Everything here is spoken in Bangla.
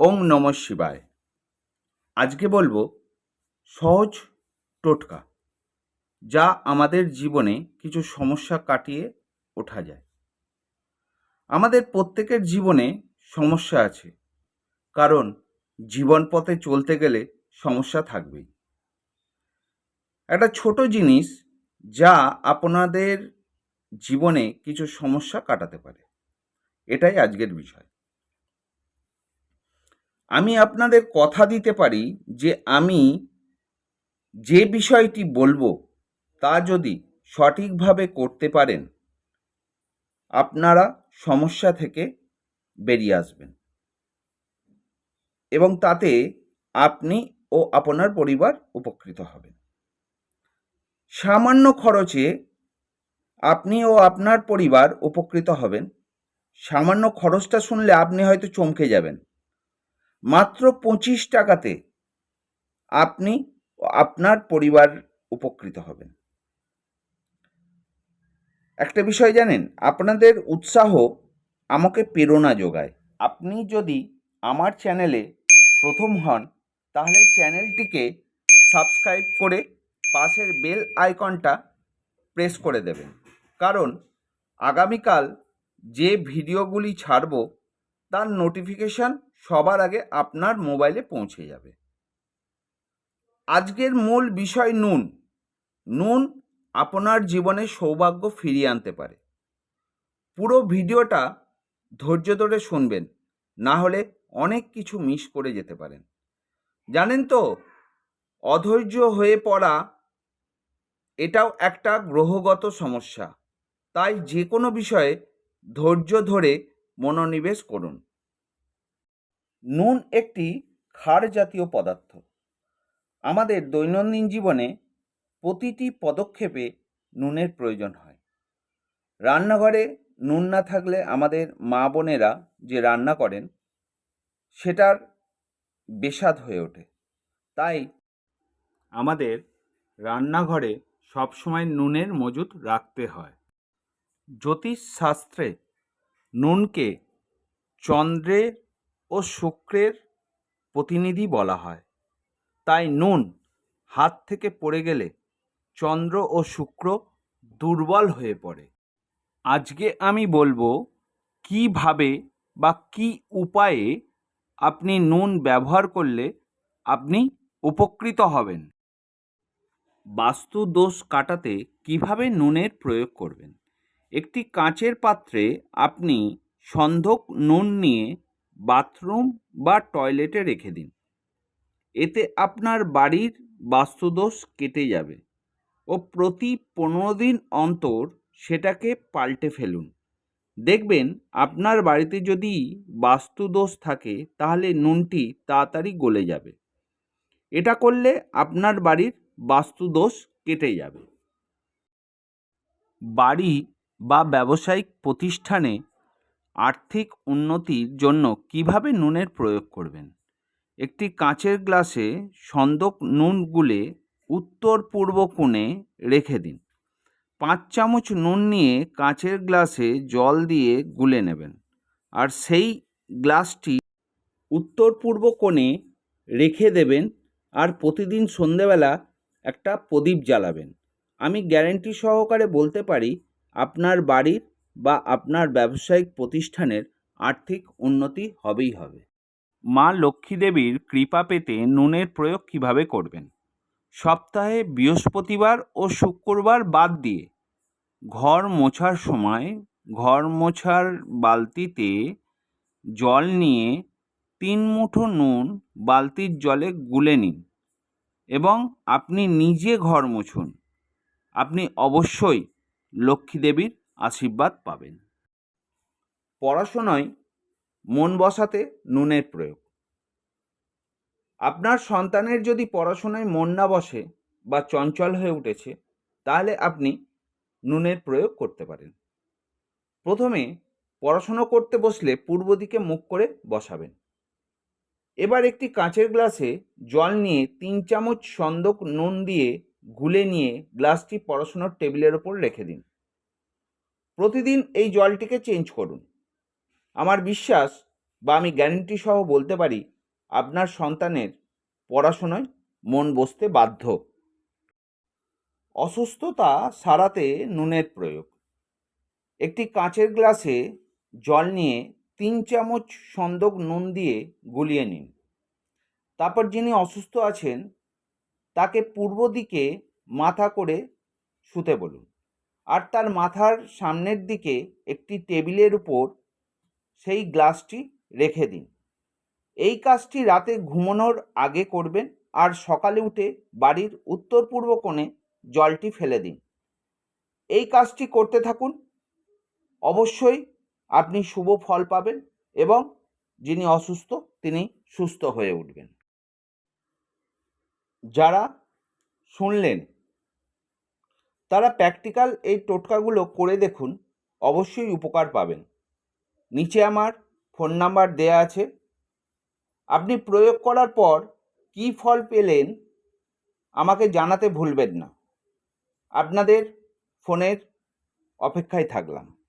ওং নম শিবায়। আজকে বলব সহজ টোটকা, যা আমাদের জীবনে কিছু সমস্যা কাটিয়ে ওঠা যায়। আমাদের প্রত্যেকের জীবনে সমস্যা আছে, কারণ জীবন পথে চলতে গেলে সমস্যা থাকবেই। একটা ছোট জিনিস যা আপনাদের জীবনে কিছু সমস্যা কাটাতে পারে, এটাই আজকের বিষয়। আমি আপনাদের কথা দিতে পারি যে আমি যে বিষয়টি বলব তা যদি সঠিকভাবে করতে পারেন, আপনারা সমস্যা থেকে বেরিয়ে আসবেন। এবং তাতে আপনি ও আপনার পরিবার উপকৃত হবেন। সামান্য খরচে আপনি ও আপনার পরিবার উপকৃত হবেন। সামান্য খরচটা শুনলে আপনি হয়তো চমকে যাবেন। মাত্র পঁচিশ টাকাতে আপনি আপনার পরিবার উপকৃত হবেন। একটা বিষয় জানেন, আপনাদের উৎসাহ আমাকে প্রেরণা যোগায়। আপনি যদি আমার চ্যানেলে প্রথম হন, তাহলে চ্যানেলটিকে সাবস্ক্রাইব করে পাশের বেল আইকনটা প্রেস করে দেবেন। কারণ আগামীকাল যে ভিডিওগুলি ছাড়ব, তার নোটিফিকেশান সবার আগে আপনার মোবাইলে পৌঁছে যাবে। আজকের মূল বিষয় নুন। নুন আপনার জীবনে সৌভাগ্য ফিরিয়ে আনতে পারে। পুরো ভিডিওটা ধৈর্য ধরে শুনবেন, না হলে অনেক কিছু মিস করে যেতে পারেন। জানেন তো, অধৈর্য হয়ে পড়া এটাও একটা গ্রহগত সমস্যা। তাই যে কোনো বিষয়ে ধৈর্য ধরে মনোনিবেশ করুন। নুন একটি ক্ষার জাতীয় পদার্থ। আমাদের দৈনন্দিন জীবনে প্রতিটি পদক্ষেপে নুনের প্রয়োজন হয়। রান্নাঘরে নুন না থাকলে আমাদের মা বোনেরা যে রান্না করেন, সেটার বেস্বাদ হয়ে ওঠে। তাই আমাদের রান্নাঘরে সবসময় নুনের মজুদ রাখতে হয়। জ্যোতিষশাস্ত্রে নুনকে চন্দ্রের ও শুক্রের প্রতিনিধি বলা হয়। তাই নুন হাত থেকে পড়ে গেলে চন্দ্র ও শুক্র দুর্বল হয়ে পড়ে। আজকে আমি বলব কীভাবে বা কি উপায়ে আপনি নুন ব্যবহার করলে আপনি উপকৃত হবেন। বাস্তু দোষ কাটাতে কীভাবে নুনের প্রয়োগ করবেন? একটি কাঁচের পাত্রে আপনি সন্ধক নুন নিয়ে বাথরুম বা টয়লেটে রেখে দিন। এতে আপনার বাড়ির বাস্তুদোষ কেটে যাবে ও প্রতি পনেরো দিন অন্তর সেটাকে পাল্টে ফেলুন। দেখবেন আপনার বাড়িতে যদি বাস্তুদোষ থাকে তাহলে নুনটি তাড়াতাড়ি গলে যাবে। এটা করলে আপনার বাড়ির বাস্তুদোষ কেটে যাবে। বাড়ি বা ব্যবসায়িক প্রতিষ্ঠানে আর্থিক উন্নতির জন্য কীভাবে নুনের প্রয়োগ করবেন? একটি কাঁচের গ্লাসে সন্দক নুন গুলে উত্তর পূর্ব কোণে রেখে দিন। পাঁচ চামচ নুন নিয়ে কাঁচের গ্লাসে জল দিয়ে গুলে নেবেন আর সেই গ্লাসটি উত্তর পূর্ব কোণে রেখে দেবেন আর প্রতিদিন সন্ধেবেলা একটা প্রদীপ জ্বালাবেন। আমি গ্যারেন্টি সহকারে বলতে পারি, আপনার বাড়ির বা আপনার ব্যবসায়িক প্রতিষ্ঠানের আর্থিক উন্নতি হবেই হবে। মা লক্ষ্মী দেবীর কৃপা পেতে নুনের প্রয়োগ কীভাবে করবেন? সপ্তাহে বৃহস্পতিবার ও শুক্রবার বাদ দিয়ে ঘর মোছার সময় ঘর মোছার বালতিতে জল নিয়ে তিন মুঠো নুন বালতির জলে গুলে নিন এবং আপনি নিজে ঘর মুছুন। আপনি অবশ্যই লক্ষ্মী দেবীর আশীর্বাদ পাবেন। পড়াশোনায় মন বসাতে নুনের প্রয়োগ। আপনার সন্তানের যদি পড়াশোনায় মন না বসে বা চঞ্চল হয়ে উঠেছে, তাহলে আপনি নুনের প্রয়োগ করতে পারেন। প্রথমে পড়াশুনো করতে বসলে পূর্ব দিকে মুখ করে বসাবেন। এবার একটি কাঁচের গ্লাসে জল নিয়ে তিন চামচ সন্দক নুন দিয়ে গুলে নিয়ে গ্লাসটি পড়াশোনার টেবিলের ওপর রেখে দিন। প্রতিদিন এই জলটিকে চেঞ্জ করুন। আমার বিশ্বাস বা আমি গ্যারেন্টি সহ বলতে পারি, আপনার সন্তানের পড়াশোনায় মন বসতে বাধ্য। অসুস্থতা সারাতে নুনের প্রয়োগ। একটি কাঁচের গ্লাসে জল নিয়ে তিন চামচ সন্দক নুন দিয়ে গুলিয়ে নিন। তারপর যিনি অসুস্থ আছেন, তাকে পূর্ব দিকে মাথা করে শুতে বলুন। আর তার মাথার সামনের দিকে একটি টেবিলের উপর সেই গ্লাসটি রেখে দিন। এই কাজটি রাতে ঘুমানোর আগে করবেন আর সকালে উঠে বাড়ির উত্তর পূর্ব কোণে জলটি ফেলে দিন। এই কাজটি করতে থাকুন। অবশ্যই আপনি শুভ ফল পাবেন এবং যিনি অসুস্থ তিনি সুস্থ হয়ে উঠবেন। যারা শুনলেন তারা প্র্যাকটিক্যাল এই টোটকাগুলো করে দেখুন, অবশ্যই উপকার পাবেন। নিচে আমার ফোন নাম্বার দেয়া আছে। আপনি প্রয়োগ করার পর কি ফল পেলেন আমাকে জানাতে ভুলবেন না। আপনাদের ফোনের অপেক্ষায় থাকলাম।